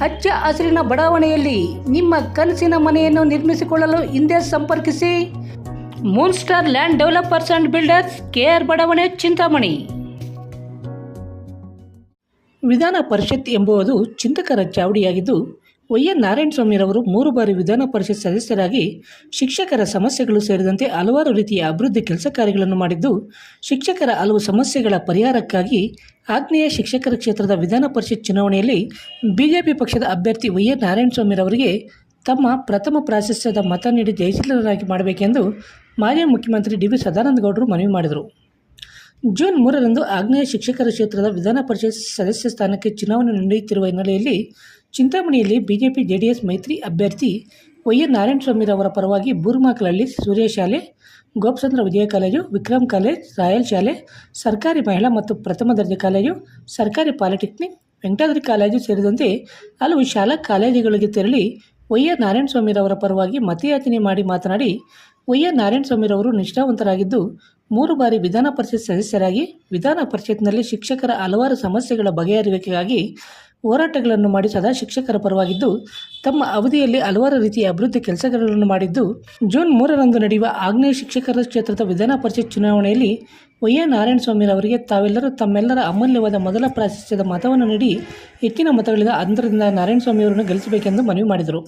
ಹಚ್ಚ ಹಸಿರಿನ ಬಡಾವಣೆಯಲ್ಲಿ ನಿಮ್ಮ ಕನಸಿನ ಮನೆಯನ್ನು ನಿರ್ಮಿಸಿಕೊಳ್ಳಲು ಹಿಂದೆ ಸಂಪರ್ಕಿಸಿ. Moonstar land developers and builders KR ಬಡಾವಣೆ, ಚಿಂತಾಮಣಿ. ವಿಧಾನ ಪರಿಷತ್ ಎಂಬುದು ಚಿಂತಕರ ಚಾವಡಿಯಾಗಿದ್ದು ವೈ ಎನ್ ನಾರಾಯಣಸ್ವಾಮಿರವರು ಮೂರು ಬಾರಿ ವಿಧಾನ ಪರಿಷತ್ ಸದಸ್ಯರಾಗಿ ಶಿಕ್ಷಕರ ಸಮಸ್ಯೆಗಳು ಸೇರಿದಂತೆ ಹಲವಾರು ರೀತಿಯ ಅಭಿವೃದ್ಧಿ ಕೆಲಸ ಕಾರ್ಯಗಳನ್ನು ಮಾಡಿದ್ದು, ಶಿಕ್ಷಕರ ಹಲವು ಸಮಸ್ಯೆಗಳ ಪರಿಹಾರಕ್ಕಾಗಿ ಆಗ್ನೇಯ ಶಿಕ್ಷಕರ ಕ್ಷೇತ್ರದ ವಿಧಾನ ಪರಿಷತ್ ಚುನಾವಣೆಯಲ್ಲಿ ಬಿಜೆಪಿ ಪಕ್ಷದ ಅಭ್ಯರ್ಥಿ ವೈ ಎನ್ ನಾರಾಯಣಸ್ವಾಮಿರವರಿಗೆ ತಮ್ಮ ಪ್ರಥಮ ಪ್ರಾಶಸ್ತ್ಯದ ಮತ ನೀಡಿ ಜಯಶೀಲರಾಗಿ ಮಾಡಬೇಕೆಂದು ಮಾಜಿ ಮುಖ್ಯಮಂತ್ರಿ ಡಿ ವಿ ಸದಾನಂದ ಗೌಡರು ಮನವಿ ಮಾಡಿದರು. ಜೂನ್ ಮೂರರಂದು ಆಗ್ನೇಯ ಶಿಕ್ಷಕರ ಕ್ಷೇತ್ರದ ವಿಧಾನ ಪರಿಷತ್ ಸದಸ್ಯ ಸ್ಥಾನಕ್ಕೆ ಚುನಾವಣೆ ನಡೆಯುತ್ತಿರುವ ಹಿನ್ನೆಲೆಯಲ್ಲಿ ಚಿಂತಾಮಣಿಯಲ್ಲಿ ಬಿಜೆಪಿ ಜೆಡಿಎಸ್ ಮೈತ್ರಿ ಅಭ್ಯರ್ಥಿ ವೈ ಎನ್ ನಾರಾಯಣಸ್ವಾಮಿರವರ ಪರವಾಗಿ ಬೂರ್ಮಾಕಲಹಳ್ಳಿ ಸೂರ್ಯ ಶಾಲೆ, Gopachandra Vijaya college, Vikram college, Royal ಶಾಲೆ, ಸರ್ಕಾರಿ ಮಹಿಳಾ ಮತ್ತು ಪ್ರಥಮ ದರ್ಜೆ ಕಾಲೇಜು, ಸರ್ಕಾರಿ ಪಾಲಿಟೆಕ್ನಿಕ್, ವೆಂಕಟಾದ್ರಿ ಕಾಲೇಜು ಸೇರಿದಂತೆ ಹಲವು ಶಾಲಾ ಕಾಲೇಜುಗಳಿಗೆ ತೆರಳಿ ವೈ ಎನ್ ನಾರಾಯಣಸ್ವಾಮಿರವರ ಪರವಾಗಿ ಮತಯಾಚನೆ ಮಾಡಿ ಮಾತನಾಡಿ ವೈ ಎನ್ ನಾರಾಯಣಸ್ವಾಮಿರವರು ನಿಷ್ಠಾವಂತರಾಗಿದ್ದು, ಮೂರು ಬಾರಿ ವಿಧಾನ ಪರಿಷತ್ ಸದಸ್ಯರಾಗಿ, ವಿಧಾನ ಪರಿಷತ್ನಲ್ಲಿ ಶಿಕ್ಷಕರ ಹಲವಾರು ಸಮಸ್ಯೆಗಳ ಬಗೆಹರಿವಿಕೆಗಾಗಿ ಹೋರಾಟಗಳನ್ನು ಮಾಡಿ ಸದಾ ಶಿಕ್ಷಕರ ಪರವಾಗಿದ್ದು, ತಮ್ಮ ಅವಧಿಯಲ್ಲಿ ಹಲವಾರು ರೀತಿಯ ಅಭಿವೃದ್ಧಿ ಕೆಲಸಗಳನ್ನು ಮಾಡಿದ್ದು, ಜೂನ್ ಮೂರರಂದು ನಡೆಯುವ ಆಗ್ನೇಯ ಶಿಕ್ಷಕರ ಕ್ಷೇತ್ರದ ವಿಧಾನ ಪರಿಷತ್ ಚುನಾವಣೆಯಲ್ಲಿ ವೈ ಸ್ವಾಮಿ ನಾರಾಯಣಸ್ವಾಮಿರವರಿಗೆ ತಾವೆಲ್ಲರೂ ತಮ್ಮೆಲ್ಲರ ಅಮೂಲ್ಯವಾದ ಮೊದಲ ಪ್ರಾಶಸ್ತ್ಯದ ಮತವನ್ನು ನೀಡಿ, ಹೆಚ್ಚಿನ ಮತಗಳಿಂದ ಅಂತರದಿಂದ ನಾರಾಯಣಸ್ವಾಮಿಯವರನ್ನು ಗೆಲ್ಲಿಸಬೇಕೆಂದು ಮನವಿ ಮಾಡಿದರು.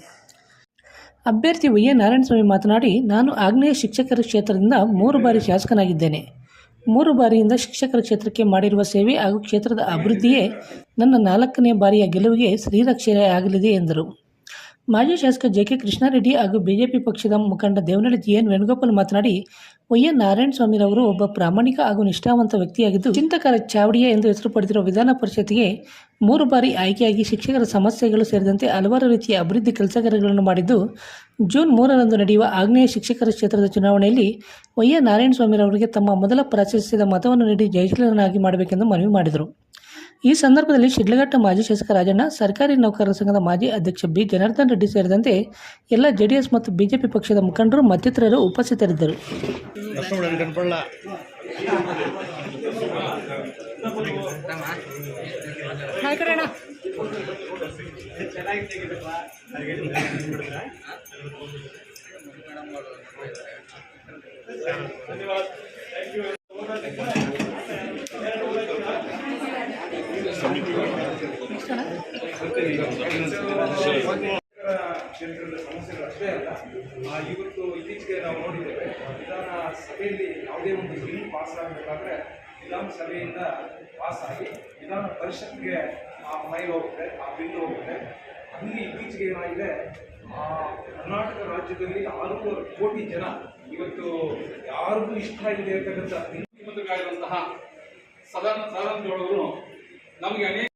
ಅಭ್ಯರ್ಥಿ ವೈ ನಾರಾಯಣ ಸ್ವಾಮಿ ಮಾತನಾಡಿ, ನಾನು ಆಗ್ನೇಯ ಶಿಕ್ಷಕರ ಕ್ಷೇತ್ರದಿಂದ ಮೂರು ಬಾರಿ ಶಾಸಕನಾಗಿದ್ದೇನೆ. ಮೂರು ಬಾರಿಯಿಂದ ಶಿಕ್ಷಕರ ಕ್ಷೇತ್ರಕ್ಕೆ ಮಾಡಿರುವ ಸೇವೆ ಹಾಗೂ ಕ್ಷೇತ್ರದ ಅಭಿವೃದ್ಧಿಯೇ ನನ್ನ ನಾಲ್ಕನೇ ಬಾರಿಯ ಗೆಲುವಿಗೆ ಶ್ರೀರಕ್ಷೆ ಆಗಲಿದೆ ಎಂದರು. ಮಾಜಿ ಶಾಸಕ ಜೆ ಕೆ ಕೃಷ್ಣಾರೆಡ್ಡಿ ಹಾಗೂ ಬಿಜೆಪಿ ಪಕ್ಷದ ಮುಖಂಡ ದೇವನಹಳ್ಳಿ ಜಿ ಎನ್ ವೇಣುಗೋಪಾಲ್ ಮಾತನಾಡಿ ವೈ ಎನ್ ನಾರಾಯಣಸ್ವಾಮಿರವರು ಒಬ್ಬ ಪ್ರಾಮಾಣಿಕ ಹಾಗೂ ನಿಷ್ಠಾವಂತ ವ್ಯಕ್ತಿಯಾಗಿದ್ದು, ಚಿಂತಕರ ಚಾವಡಿಯ ಎಂದು ಹೆಸರು ಪಡೆದಿರುವ ವಿಧಾನ ಪರಿಷತ್ಗೆ ಮೂರು ಬಾರಿ ಆಯ್ಕೆಯಾಗಿ ಶಿಕ್ಷಕರ ಸಮಸ್ಯೆಗಳು ಸೇರಿದಂತೆ ಹಲವಾರು ರೀತಿಯ ಅಭಿವೃದ್ಧಿ ಕೆಲಸ ಕಾರ್ಯಗಳನ್ನು ಮಾಡಿದ್ದು, ಜೂನ್ ಮೂರರಂದು ನಡೆಯುವ ಆಗ್ನೇಯ ಶಿಕ್ಷಕರ ಕ್ಷೇತ್ರದ ಚುನಾವಣೆಯಲ್ಲಿ ವೈ ನಾರಾಯಣ ಸ್ವಾಮಿರವರಿಗೆ ತಮ್ಮ ಮೊದಲ ಪ್ರಾಶಸ್ತ್ಯದ ಮತವನ್ನು ನೀಡಿ ಜಯಶೀಲರನ್ನಾಗಿ ಮಾಡಬೇಕೆಂದು ಮನವಿ ಮಾಡಿದರು. ಈ ಸಂದರ್ಭದಲ್ಲಿ ಶಿಡ್ಲಘಟ್ಟ ಮಾಜಿ ಶಾಸಕ ರಾಜಣ್ಣ, ಸರ್ಕಾರಿ ನೌಕರರ ಸಂಘದ ಮಾಜಿ ಅಧ್ಯಕ್ಷ ಬಿ. ಜನಾರ್ದನ್ ರೆಡ್ಡಿ ಸೇರಿದಂತೆ ಎಲ್ಲ ಜೆಡಿಎಸ್ ಮತ್ತು ಬಿಜೆಪಿ ಪಕ್ಷದ ಮುಖಂಡರು ಮತ್ತಿತರರು ಉಪಸ್ಥಿತರಿದ್ದರು. ಕಷ್ಟಪಡ ಕನ್ಕೊಳ್ಳ ಸಮಸ್ಯೆಗಳು ಅಷ್ಟೇ ಅಲ್ಲ ಇವತ್ತು ಇತ್ತೀಚೆಗೆ ನಾವು ನೋಡಿದ್ದೇವೆ ವಿಧಾನ ಸಭೆಯಲ್ಲಿ ಯಾವುದೇ ಒಂದು ಬಿಲ್ ಪಾಸ್ ಆಗಬೇಕಾದ್ರೆ ವಿಧಾನಸಭೆಯಿಂದ ಪಾಸ್ ಆಗಿ ವಿಧಾನ ಪರಿಷತ್ಗೆ ಆ ಫೈಲ್ ಹೋಗುತ್ತೆ ಆ ಬಿಲ್ ಹೋಗುತ್ತೆ ಅಲ್ಲಿ ಇತ್ತೀಚೆಗೆ ಏನಾಗಿದೆ ಕರ್ನಾಟಕ ರಾಜ್ಯದಲ್ಲಿ ಆರೂವರೆ ಕೋಟಿ ಜನ ಇವತ್ತು ಯಾರಿಗೂ ಇಷ್ಟ ಇದೆ ಅಂತಕ್ಕಂಥ ಮುಖ್ಯಮಂತ್ರಿಗಳಾಗಿರುವಂತಹ ಸದಾನಂದ ಸದಾನಂದಗೌಡರು ನಮಗೆ ಅನೇಕ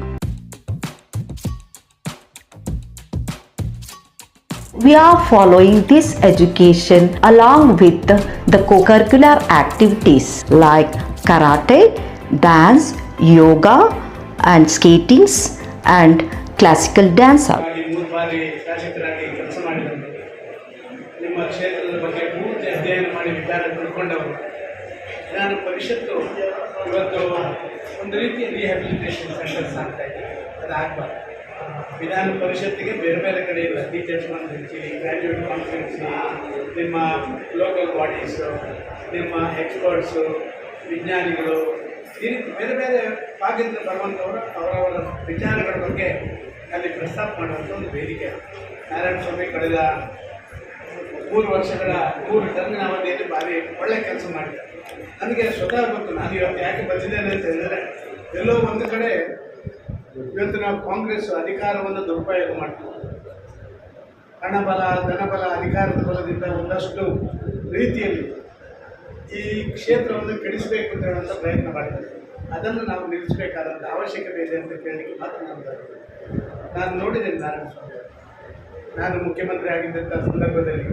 We are following this education along with the co-curricular activities like karate, dance, yoga and skatings and classical dance. ಆಗಿ ಮೂರು ಬಾರಿ ಶಾಸಕರಾಗಿ ಕೆಲಸ ಮಾಡಿದವರು ನಿಮ್ಮ ಕ್ಷೇತ್ರದ ಬಗ್ಗೆ ಪೂರ್ತಿ ಅಧ್ಯಯನ ಮಾಡಿ ವಿಚಾರ ತಿಳ್ಕೊಂಡವರು ವಿಧಾನ ಪರಿಷತ್ತು ಇವತ್ತು ಒಂದು ರೀತಿಯ ರಿಹ್ಯಾಬಿಲಿಟೇಷನ್ ಸೆಂಟರ್ಸ್ ಆಗ್ತಾ ಇದೆ ಅದು ಆಗಬಾರ್ದು ವಿಧಾನ ಪರಿಷತ್ತಿಗೆ ಬೇರೆ ಬೇರೆ ಕಡೆ ಇಲ್ಲ. ಟೀಚರ್ಸ್ ಕಾನ್ಫರೆನ್ಸಿ ಗ್ರ್ಯಾಜುಯೇಟ್ ಕಾನ್ಫರೆನ್ಸಿ ನಿಮ್ಮ ಲೋಕಲ್ ಬಾಡೀಸು ನಿಮ್ಮ ಎಕ್ಸ್ಪರ್ಟ್ಸು ವಿಜ್ಞಾನಿಗಳು, ಈ ರೀತಿ ಬೇರೆ ಬೇರೆ ಭಾಗದಿಂದ ಬರುವಂಥವರು ಅವರವರ ವಿಚಾರಗಳ ಬಗ್ಗೆ ಅಲ್ಲಿ ಪ್ರಸ್ತಾಪ ಮಾಡುವಂಥ ಒಂದು ವೇದಿಕೆ. ನಾರಾಯಣ ಸ್ವಾಮಿ ಕಳೆದ ಮೂರು ವರ್ಷಗಳ, ಮೂರು ಟರ್ಮಿನ ಅವಧಿಯಲ್ಲಿ ಭಾರಿ ಒಳ್ಳೆ ಕೆಲಸ ಮಾಡಿದೆ ನನಗೆ ಸ್ವತಃ ಗೊತ್ತು ನಾನು ಇವತ್ತು ಯಾಕೆ ಬಂದಿದ್ದೇನೆ ಅಂತ ಹೇಳಿದರೆ, ಎಲ್ಲೋ ಒಂದು ಕಡೆ ಇವತ್ತು ನಾವು ಕಾಂಗ್ರೆಸ್ ಅಧಿಕಾರವನ್ನು ದುರುಪಯೋಗ ಮಾಡ್ತೀವಿ. ಹಣಬಲ, ಧನಬಲ, ಅಧಿಕಾರದ ಬಲದಿಂದ ಒಂದಷ್ಟು ರೀತಿಯಲ್ಲಿ ಈ ಕ್ಷೇತ್ರವನ್ನು ಕೆಡಿಸಬೇಕು ಅಂತ ಪ್ರಯತ್ನ ಮಾಡ್ತೀವಿ. ಅದನ್ನು ನಾವು ನಿಲ್ಲಿಸಬೇಕಾದಂಥ ಅವಶ್ಯಕತೆ ಇದೆ ಅಂತ ಕೇಳಲಿಕ್ಕೆ ಮಾತ್ರ ನಾನು. ನಾನು ನೋಡಿದ್ದೇನೆ ನಾರಾಯಣ ಸ್ವಾಮಿ ನಾನು ಮುಖ್ಯಮಂತ್ರಿ ಆಗಿದ್ದಂಥ ಸಂದರ್ಭದಲ್ಲಿ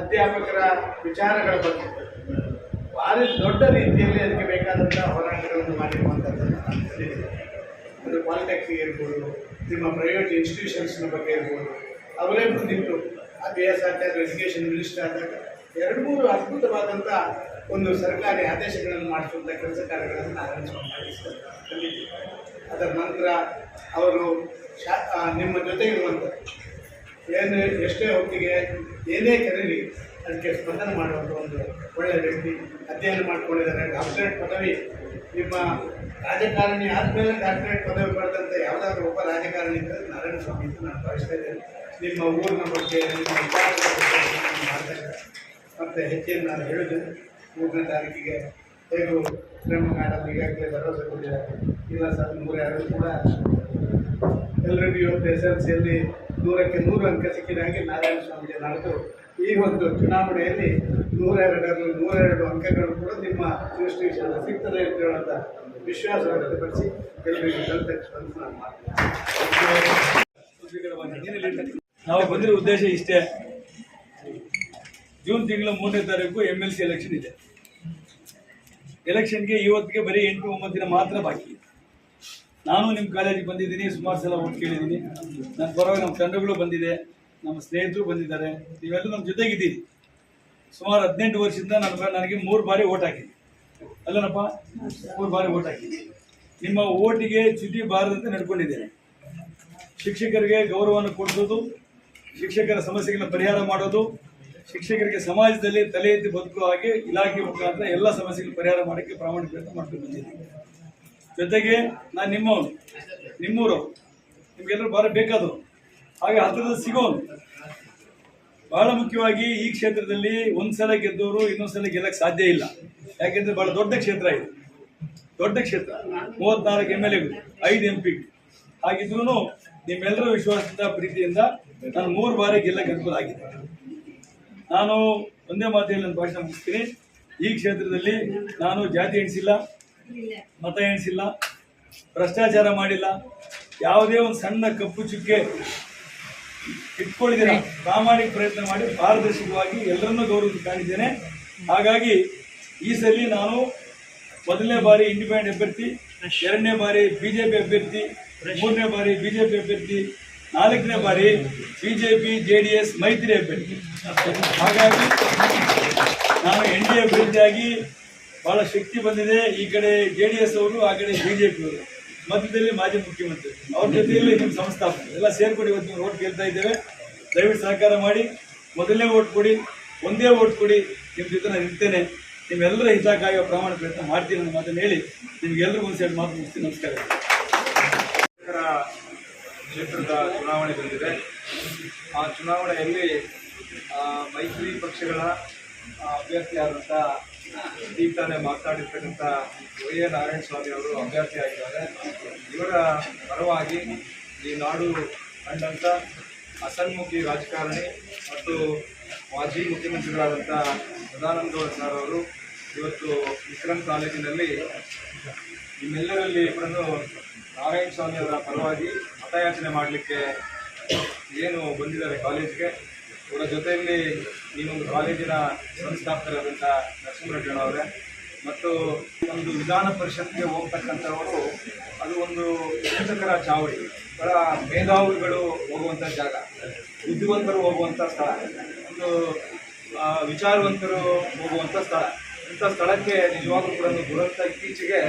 ಅಧ್ಯಾಪಕರ ವಿಚಾರಗಳ ಬಗ್ಗೆ, ಭಾರಿ ದೊಡ್ಡ ರೀತಿಯಲ್ಲಿ ಅದಕ್ಕೆ ಬೇಕಾದಂಥ ಹೋರಾಟಗಳನ್ನು ಮಾಡಿರುವಂಥದ್ದು ಪಾಲಿಟೆಕ್ನಿಕ್ ಇರ್ಬೋದು, ನಿಮ್ಮ ಪ್ರೈವೇಟ್ ಇನ್ಸ್ಟಿಟ್ಯೂಷನ್ಸ್ನ ಬಗ್ಗೆ ಇರ್ಬೋದು, ಅವರೇ ಬಂದಿತ್ತು B S Acharya education minister ಆದಾಗ ಎರಡು ಮೂರು ಅದ್ಭುತವಾದಂಥ ಒಂದು ಸರ್ಕಾರಿ ಆದೇಶಗಳನ್ನು ಮಾಡಿಸುವಂಥ ಕೆಲಸ ಕಾರ್ಯಗಳನ್ನು ಖಂಡಿತ ಅದರ ನಂತರ ಅವರು ಶಾ ನಿಮ್ಮ ಜೊತೆ ಇರುವಂಥ ಏನು, ಎಷ್ಟೇ ಹೊತ್ತಿಗೆ ಏನೇ ಕರೀಲಿ ಅದಕ್ಕೆ ಸ್ಪಂದನೆ ಮಾಡುವಂಥ ಒಂದು ಒಳ್ಳೆಯ ವ್ಯಕ್ತಿ, ಅಧ್ಯಯನ ಮಾಡ್ಕೊಂಡಿದ್ದಾರೆ. ಡಾಕ್ಟರೇಟ್ ಪದವಿ ನಿಮ್ಮ ರಾಜಕಾರಣಿ ಆದಮೇಲೆ ಡಾಕ್ಟರೇಟ್ ಪದವಿ ಪಡೆದಂಥ ಯಾವುದಾದ್ರೂ ಒಬ್ಬ ರಾಜಕಾರಣಿ ಇದ್ದರೆ ನಾರಾಯಣ ಸ್ವಾಮಿ ಅಂತ ನಾನು ಭಾವಿಸ್ತಾ ಇದ್ದೇನೆ. ನಿಮ್ಮ ಊರಿನ ಬಗ್ಗೆ, ನಿಮ್ಮ ಮತ್ತು ಹೆಚ್ಚಿನ ನಾನು ಹೇಳಿದೆ, ಮೂರನೇ ತಾರೀಕಿಗೆ ಹೇಗೂ ಪ್ರೇಮ ಮೇಡಮ್ ಈಗಾಗಲೇ ಭರವಸೆ ಕೊಟ್ಟಿದ್ದಾರೆ. ಇಲ್ಲ ಸರ್ ಎರಡು ಕೂಡ ಎಲ್ಲರಿಗೂ ಇವತ್ತು ಎಸ್ ಎಲ್ ಸಿಯಲ್ಲಿ ನೂರಕ್ಕೆ ನೂರು ಅಂಕ ಸಿಕ್ಕಿದ ಹಾಗೆ ನಾರಾಯಣ ಸ್ವಾಮಿಗೆ ನಾಡ್ದು ಈ ಒಂದು ಚುನಾವಣೆಯಲ್ಲಿ ನೂರೆರಡರಲ್ಲಿ ನೂರೆರಡು ಅಂಕಗಳು ಕೂಡ ನಿಮ್ಮ ಇನ್ಸ್ಟಿಟ್ಯೂಷನ್ ಸಿಗ್ತದೆ ಅಂತ ಹೇಳುವಂಥ ವಿಶ್ವಾಸ ವ್ಯಕ್ತಪಡಿಸಿ ಎಲ್ಲರಿಗೂ ನಾವು ಬಂದಿರೋ ಉದ್ದೇಶ ಇಷ್ಟೇ. ಜೂನ್ ತಿಂಗಳ ಮೂರನೇ ತಾರೀಕು ಎಂ ಎಲ್ ಸಿ ಎಲೆಕ್ಷನ್ ಇದೆ. ಎಲೆಕ್ಷನ್ಗೆ ಇವತ್ತಿಗೆ ಬರೀ ಎಂಟು ಒಂಬತ್ತು ದಿನ ಮಾತ್ರ ಬಾಕಿ ನಾನು ನಿಮ್ಮ ಕಾಲೇಜಿಗೆ ಬಂದಿದ್ದೀನಿ, ಸುಮಾರು ಸಲ ಓಟ್ ಕೇಳಿದ್ದೀನಿ. ನನ್ನ ಪರವಾಗಿ ನಮ್ಮ ತಂಡಗಳು ಬಂದಿದೆ. ನಮ್ಮ ಸ್ನೇಹಿತರು ಬಂದಿದ್ದಾರೆ. ನೀವೆಲ್ಲ ನಮ್ಮ ಜೊತೆಗಿದ್ದೀರಿ. ಸುಮಾರು ಹದಿನೆಂಟು ವರ್ಷದಿಂದ ನನ್ನ ನನಗೆ ಮೂರು ಬಾರಿ ಓಟ್ ಹಾಕಿದ್ದೀನಿ ಅಲ್ಲನಪ್ಪ? ಮೂರು ಬಾರಿ ಓಟ್ ಹಾಕಿದ್ದೀನಿ ನಿಮ್ಮ ಓಟಿಗೆ ಚ್ಯುತಿ ಬಾರದಂತೆ ನಡ್ಕೊಂಡಿದ್ದೇನೆ. ಶಿಕ್ಷಕರಿಗೆ ಗೌರವವನ್ನು ಕೊಡಿಸೋದು, ಶಿಕ್ಷಕರ ಸಮಸ್ಯೆಗಳನ್ನ ಪರಿಹಾರ ಮಾಡೋದು, ಶಿಕ್ಷಕರಿಗೆ ಸಮಾಜದಲ್ಲಿ ತಲೆ ಎತ್ತಿ ಬದುಕುವ ಹಾಗೆ ಇಲಾಖೆ ಮುಖಾಂತರ ಎಲ್ಲ ಸಮಸ್ಯೆಗಳು ಪರಿಹಾರ ಮಾಡೋಕ್ಕೆ ಪ್ರಾಮಾಣಿಕ ಪ್ರಯತ್ನ ಮಾಡ್ಕೊಂಡು ಬಂದಿದ್ದೀನಿ. ಜೊತೆಗೆ ನಾನು ನಿಮ್ಮವನು, ನಿಮ್ಮೂರು. ನಿಮಗೆಲ್ಲರೂ ಭಾಳ ಬೇಕಾದವು ಹಾಗೆ ಹತ್ತಿರದ ಸಿಗೋನು ಬಹಳ ಮುಖ್ಯವಾಗಿ ಈ ಕ್ಷೇತ್ರದಲ್ಲಿ ಒಂದ್ಸಲ ಗೆದ್ದವರು ಇನ್ನೊಂದ್ಸಲ ಗೆಲ್ಲಕ್ಕೆ ಸಾಧ್ಯ ಇಲ್ಲ. ಯಾಕೆಂದ್ರೆ ಬಹಳ ದೊಡ್ಡ ಕ್ಷೇತ್ರ ಇದು. ದೊಡ್ಡ ಕ್ಷೇತ್ರ. ಮೂವತ್ನಾಲ್ಕು ಎಂ ಎಲ್ ಎಗಳು ಐದು ಎಂ ಪಿ ಹಾಗಿದ್ರೂ ನಿಮ್ಮೆಲ್ಲರ ವಿಶ್ವಾಸದ ಪ್ರೀತಿಯಿಂದ ನಾನು ಮೂರು ಬಾರಿ ಗೆಲ್ಲಕ್ಕೆ ಅನುಕೂಲ ಆಗಿದೆ. ನಾನು ಒಂದೇ ಮಾತಿನಲ್ಲಿ ನನ್ನ ಭಾಷಣ ಮುಗಿಸ್ತೀನಿ. ಈ ಕ್ಷೇತ್ರದಲ್ಲಿ ನಾನು ಜಾತಿ ಎಣಿಸಿಲ್ಲ, ಮತ ಎಣಿಸಿಲ್ಲ, ಭ್ರಷ್ಟಾಚಾರ ಮಾಡಿಲ್ಲ. ಯಾವುದೇ ಒಂದು ಸಣ್ಣ ಕಪ್ಪು ಚುಕ್ಕೆ ಇಟ್ಕೊಂಡಿದ್ದೀರ? ಪ್ರಾಮಾಣಿಕ ಪ್ರಯತ್ನ ಮಾಡಿ ಪಾರದರ್ಶಕವಾಗಿ ಎಲ್ಲರನ್ನೂ ಗೌರವ ಕಾಣಿದ್ದೇನೆ. ಹಾಗಾಗಿ ಈ ಸಲ ನಾನು ಮೊದಲನೇ ಬಾರಿ ಇಂಡಿಪೆಂಡೆಂಟ್ ಅಭ್ಯರ್ಥಿ ಎರಡನೇ ಬಾರಿ ಬಿಜೆಪಿ ಅಭ್ಯರ್ಥಿ ಮೂರನೇ ಬಾರಿ ಬಿಜೆಪಿ ಅಭ್ಯರ್ಥಿ ನಾಲ್ಕನೇ ಬಾರಿ ಬಿಜೆಪಿ ಜೆ ಡಿ ಎಸ್ ಮೈತ್ರಿ ಅಭ್ಯರ್ಥಿ. ಹಾಗಾಗಿ ನಾನು ಎನ್ ಡಿ ಅಭ್ಯರ್ಥಿಯಾಗಿ ಬಹಳ ಶಕ್ತಿ ಬಂದಿದೆ. ಈ ಕಡೆ ಜೆ ಡಿ ಎಸ್ ಅವರು ಆ ಕಡೆ ಬಿಜೆಪಿ ಅವರು. ಮಧ್ಯದಲ್ಲಿ ಮಾಜಿ ಮುಖ್ಯಮಂತ್ರಿ, ಅವ್ರ ಜೊತೆಯಲ್ಲಿ ನಿಮ್ಮ ಸಂಸ್ಥಾಪನೆ ಎಲ್ಲ ಸೇರ್ಕೊಡಿ ಇವತ್ತು ನೀವು ಓಟ್ ಕೇಳ್ತಾ ಇದ್ದೇವೆ. ದಯವಿಟ್ಟು ಸಹಕಾರ ಮಾಡಿ ಮೊದಲನೇ ಓಟ್ ಕೊಡಿ, ಒಂದೇ ಓಟ್ ಕೊಡಿ, ನಿಮ್ಮ ಜೊತೆ ನಾನು ಇರ್ತೇನೆ. ನಿಮ್ಮೆಲ್ಲರ ಹಿತಕ್ಕಾಗಿ ಪ್ರಮಾಣ ಪ್ರಯತ್ನ ಮಾಡ್ತೀನಿ ಅನ್ನೋ ಮಾತನ್ನು ಹೇಳಿ ನಿಮ್ಗೆಲ್ಲರಿಗೂ ಒಂದು ಸೈಡ್ ಮಾತು ಮುಗಿಸ್ತೀನಿ. ನಮಸ್ಕಾರ. ಕ್ಷೇತ್ರದ ಚುನಾವಣೆ ಬಂದಿದೆ. ಆ ಚುನಾವಣೆಯಲ್ಲಿ ಮೈತ್ರಿ ಪಕ್ಷಗಳ ಅಭ್ಯರ್ಥಿಯಾದಂಥ ಈಗ ತಾನೇ ಮಾತನಾಡಿರ್ತಕ್ಕಂಥ ವೈ ಎ ನಾರಾಯಣ ಸ್ವಾಮಿ ಅವರು ಅಭ್ಯರ್ಥಿಯಾಗಿದ್ದಾರೆ. ಇವರ ಪರವಾಗಿ ಈ ನಾಡು ಕಂಡಂಥ ಅಸನ್ಮುಖಿ ರಾಜಕಾರಣಿ ಮತ್ತು ಮಾಜಿ ಮುಖ್ಯಮಂತ್ರಿಗಳಾದಂಥ ಸದಾನಂದ ಗೌಡ ಸರ್ ಅವರು ಇವತ್ತು ವಿಕ್ರಮ್ ಕಾಲೇಜಿನಲ್ಲಿ ನಿಮ್ಮೆಲ್ಲರಲ್ಲಿ ಇವರನ್ನು ನಾರಾಯಣ ಸ್ವಾಮಿ ಅವರ ಪರವಾಗಿ ಮತಯಾಚನೆ ಮಾಡಲಿಕ್ಕೆ ಏನು ಬಂದಿದ್ದಾರೆ ಕಾಲೇಜ್ಗೆ? ಅವರ ಜೊತೆಯಲ್ಲಿ ಈ ಒಂದು ಕಾಲೇಜಿನ ಸಂಸ್ಥಾಪಕರಾದಂಥ ನರಸಿಂಹರೆಡ್ಡಿ ಅವರೇ ಮತ್ತು ಒಂದು ವಿಧಾನ ಪರಿಷತ್ಗೆ ಹೋಗ್ತಕ್ಕಂಥವರು ಅದು ಒಂದು ಚಿಂತಕರ ಚಾವಡಿ. ಬಹಳ ಮೇಧಾವಿಗಳು ಹೋಗುವಂಥ ಜಾಗ. ಬುದ್ಧಿವಂತರು ಹೋಗುವಂಥ ಸ್ಥಳ. ಒಂದು ವಿಚಾರವಂತರು ಹೋಗುವಂಥ ಸ್ಥಳ. ಇಂಥ ಸ್ಥಳಕ್ಕೆ ನಿಜವಾಗ್ಲೂ ಕೂಡ ದುರಂತ ಇತ್ತೀಚೆಗೆ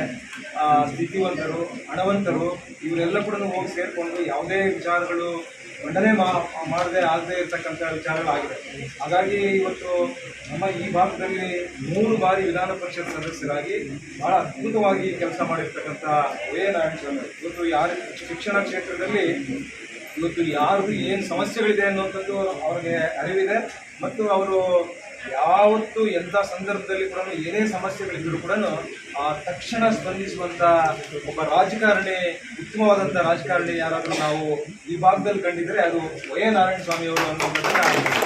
ಸ್ಥಿತಿವಂತರು, ಹಣವಂತರು, ಇವರೆಲ್ಲ ಕೂಡ ಹೋಗಿ ಸೇರಿಕೊಂಡು ಯಾವುದೇ ವಿಚಾರಗಳು ಮಂಡನೆ ಮಾಡದೆ ಆಗದೆ ಇರತಕ್ಕಂಥ ವಿಚಾರಗಳಾಗಿದೆ ಹಾಗಾಗಿ ಇವತ್ತು ನಮ್ಮ ಈ ಭಾಗದಲ್ಲಿ ಮೂರು ಬಾರಿ ವಿಧಾನ ಪರಿಷತ್ ಸದಸ್ಯರಾಗಿ ಬಹಳ ಅದ್ಭುತವಾಗಿ ಕೆಲಸ ಮಾಡಿರ್ತಕ್ಕಂಥ ಎ ನಾರಾಯಣ ಅವರು. ಇವತ್ತು ಯಾರು ಶಿಕ್ಷಣ ಕ್ಷೇತ್ರದಲ್ಲಿ ಇವತ್ತು ಯಾರು ಏನು ಸಮಸ್ಯೆಗಳಿದೆ ಅನ್ನುವಂಥದ್ದು ಅವ್ರಿಗೆ ಅರಿವಿದೆ ಮತ್ತು ಅವರು ಯಾವತ್ತು ಎಂಥ ಸಂದರ್ಭದಲ್ಲಿ ಕೂಡ ಏನೇ ಸಮಸ್ಯೆಗಳಿದ್ದರೂ ಕೂಡ ಆ ತಕ್ಷಣ ಸ್ಪಂದಿಸುವಂಥ ಒಬ್ಬ ರಾಜಕಾರಣಿ, ಉತ್ತಮವಾದಂಥ ರಾಜಕಾರಣಿ ಯಾರಾದರೂ ನಾವು ಈ ಭಾಗದಲ್ಲಿ ಕಂಡಿದ್ರೆ ಅದು ವೈ ನಾರಾಯಣ ಸ್ವಾಮಿ ಅವರು ಅನ್ನುವಂಥದ್ದನ್ನ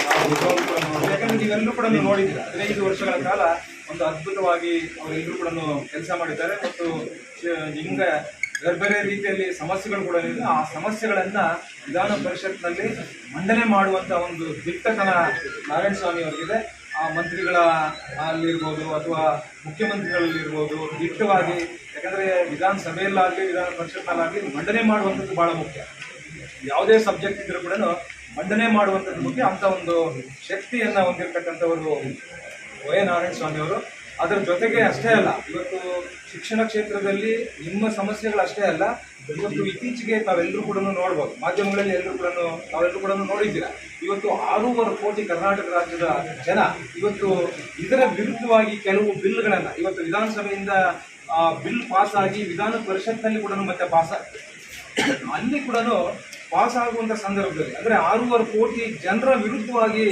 ನಾವು. ಯಾಕಂದ್ರೆ ನೀವೆಲ್ಲರೂ ಕೂಡ ನೋಡಿದ್ದೀರ? ಹದಿನೈದು ವರ್ಷಗಳ ಕಾಲ ಒಂದು ಅದ್ಭುತವಾಗಿ ಅವರೆಲ್ಲರೂ ಕೂಡ ಕೆಲಸ ಮಾಡಿದ್ದಾರೆ ಮತ್ತು ಹಿಂಗ ಬೇರೆ ಬೇರೆ ರೀತಿಯಲ್ಲಿ ಸಮಸ್ಯೆಗಳು ಕೂಡ ಆ ಸಮಸ್ಯೆಗಳನ್ನು ವಿಧಾನ ಪರಿಷತ್ನಲ್ಲಿ ಮಂಡನೆ ಮಾಡುವಂತ ಒಂದು ದಿಟ್ಟತನ ನಾರಾಯಣ ಸ್ವಾಮಿ ಅವರಿಗಿದೆ. ಆ ಮಂತ್ರಿಗಳ ಅಲ್ಲಿರ್ಬೋದು ಅಥವಾ ಮುಖ್ಯಮಂತ್ರಿಗಳಲ್ಲಿರ್ಬೋದು, ದಿಟ್ಟವಾಗಿ, ಯಾಕಂದರೆ ವಿಧಾನಸಭೆಯಲ್ಲಾಗಲಿ ವಿಧಾನ ಪರಿಷತ್ನಲ್ಲಾಗಲಿ ಮಂಡನೆ ಮಾಡುವಂಥದ್ದು ಬಹಳ ಮುಖ್ಯ. ಯಾವುದೇ ಸಬ್ಜೆಕ್ಟ್ ಇದ್ದರೂ ಕೂಡ ಮಂಡನೆ ಮಾಡುವಂಥದ್ದು ಮುಖ್ಯ. ಅಂತ ಒಂದು ಶಕ್ತಿಯನ್ನ ಹೊಂದಿರತಕ್ಕಂಥವರು ವೈ ನಾರಾಯಣ ಸ್ವಾಮಿ ಅವರು. ಅದರ ಜೊತೆಗೆ ಅಷ್ಟೇ ಅಲ್ಲ, ಇವತ್ತು ಶಿಕ್ಷಣ ಕ್ಷೇತ್ರದಲ್ಲಿ ನಿಮ್ಮ ಸಮಸ್ಯೆಗಳು ಅಷ್ಟೇ ಅಲ್ಲ ಇವತ್ತು ಇತ್ತೀಚೆಗೆ ತಾವೆಲ್ಲರೂ ಕೂಡ ನೋಡ್ಬೋದು. ಮಾಧ್ಯಮಗಳಲ್ಲಿ ಎಲ್ಲರೂ ಕೂಡ ತಾವೆಲ್ಲರೂ ಕೂಡ ನೋಡಿದ್ದೀರಾ? ಇವತ್ತು ಆರೂವರೆ ಕೋಟಿ ಕರ್ನಾಟಕ ರಾಜ್ಯದ ಜನ ಇವತ್ತು ಇದರ ವಿರುದ್ಧವಾಗಿ ಕೆಲವು ಬಿಲ್ಗಳನ್ನು ಇವತ್ತು ವಿಧಾನಸಭೆಯಿಂದ ಬಿಲ್ ಪಾಸ್ ಆಗಿ ವಿಧಾನ ಪರಿಷತ್ನಲ್ಲಿ ಕೂಡ ಮತ್ತೆ ಪಾಸ್ ಅಲ್ಲಿ ಕೂಡ ಪಾಸ್ ಆಗುವಂತ ಸಂದರ್ಭದಲ್ಲಿ, ಅಂದ್ರೆ ಆರೂವರೆ ಕೋಟಿ ಜನರ ವಿರುದ್ಧವಾಗಿ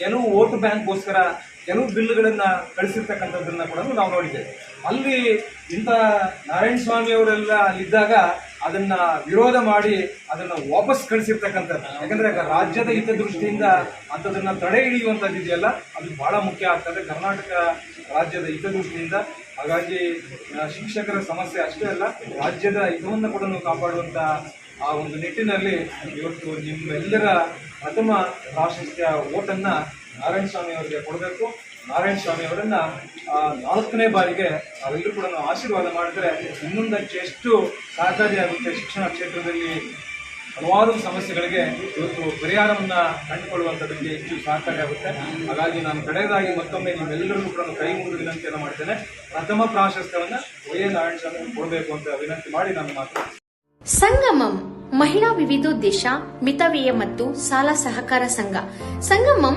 ಕೆಲವು ವೋಟ್ ಬ್ಯಾಂಕ್ಗೋಸ್ಕರ ಕೆಲವು ಬಿಲ್ಗಳನ್ನ ಕಳಿಸಿರ್ತಕ್ಕಂಥದ್ದನ್ನು ಕೂಡ ನಾವು ನೋಡಿದ್ದೇವೆ. ಅಲ್ಲಿ ಇಂಥ ನಾರಾಯಣ ಸ್ವಾಮಿ ಅವರೆಲ್ಲ ಅಲ್ಲಿದ್ದಾಗ ಅದನ್ನ ವಿರೋಧ ಮಾಡಿ ಅದನ್ನ ವಾಪಸ್ ಕಳಿಸಿರ್ತಕ್ಕಂಥದ್ದು. ಯಾಕಂದ್ರೆ ರಾಜ್ಯದ ಹಿತದೃಷ್ಟಿಯಿಂದ ಅಂಥದನ್ನ ತಡೆ ಹಿಡಿಯುವಂಥದ್ದಿದೆಯಲ್ಲ ಅದು ಬಹಳ ಮುಖ್ಯ ಆಗ್ತದೆ. ಕರ್ನಾಟಕ ರಾಜ್ಯದ ಹಿತದೃಷ್ಟಿಯಿಂದ. ಹಾಗಾಗಿ ಶಿಕ್ಷಕರ ಸಮಸ್ಯೆ ಅಷ್ಟೇ ಅಲ್ಲ, ರಾಜ್ಯದ ಹಿತವನ್ನು ಕೂಡ ಕಾಪಾಡುವಂತ ಆ, ಒಂದು ನಿಟ್ಟಿನಲ್ಲಿ ಇವತ್ತು ನಿಮ್ಮೆಲ್ಲರ ಪ್ರಥಮ ಪ್ರಾಶಸ್ತ್ಯ ಓಟನ್ನ ನಾರಾಯಣ ಸ್ವಾಮಿ ಅವರಿಗೆ ಕೊಡಬೇಕು. ನಾರಾಯಣ ಸ್ವಾಮಿ ಅವರನ್ನ ನಾಲ್ಕನೇ ಬಾರಿಗೆ ಅವೆಲ್ಲರೂ ಕೂಡ ನಾವು ಆಶೀರ್ವಾದ ಮಾಡಿದ್ರೆ ಇನ್ನೊಂದಕ್ಕೆ ಎಷ್ಟು ಸಹಕಾರಿಯಾಗುತ್ತೆ ಶಿಕ್ಷಣ ಕ್ಷೇತ್ರದಲ್ಲಿ ಹಲವಾರು ಸಮಸ್ಯೆಗಳಿಗೆ ಇವತ್ತು ಪರಿಹಾರವನ್ನ ಕಂಡುಕೊಳ್ಳುವಂಥದ್ದಕ್ಕೆ ಹೆಚ್ಚು ಸಹಕಾರಿಯಾಗುತ್ತೆ ಹಾಗಾಗಿ ನಾನು ಕಡೆಯದಾಗಿ ಮತ್ತೊಮ್ಮೆ ನೀವೆಲ್ಲರಿಗೂ ಕೂಡ ಕೈ ಮುಗಿದು ವಿನಂತಿಯನ್ನು ಮಾಡ್ತೇನೆ. ಪ್ರಥಮ ಪ್ರಾಶಸ್ತ್ಯವನ್ನು ಒಯ್ಯ ನಾರಾಯಣ ಸ್ವಾಮಿ ಕೊಡಬೇಕು ಅಂತ ವಿನಂತಿ ಮಾಡಿ ನಾನು ಮಾತು ಸಂಗಮಂ, ಮಹಿಳಾ ವಿವಿಧೋದ್ದೇಶ, ಮಿತವ್ಯಯ ಮತ್ತು ಸಾಲ ಸಹಕಾರ ಸಂಘ. ಸಂಗಮಂ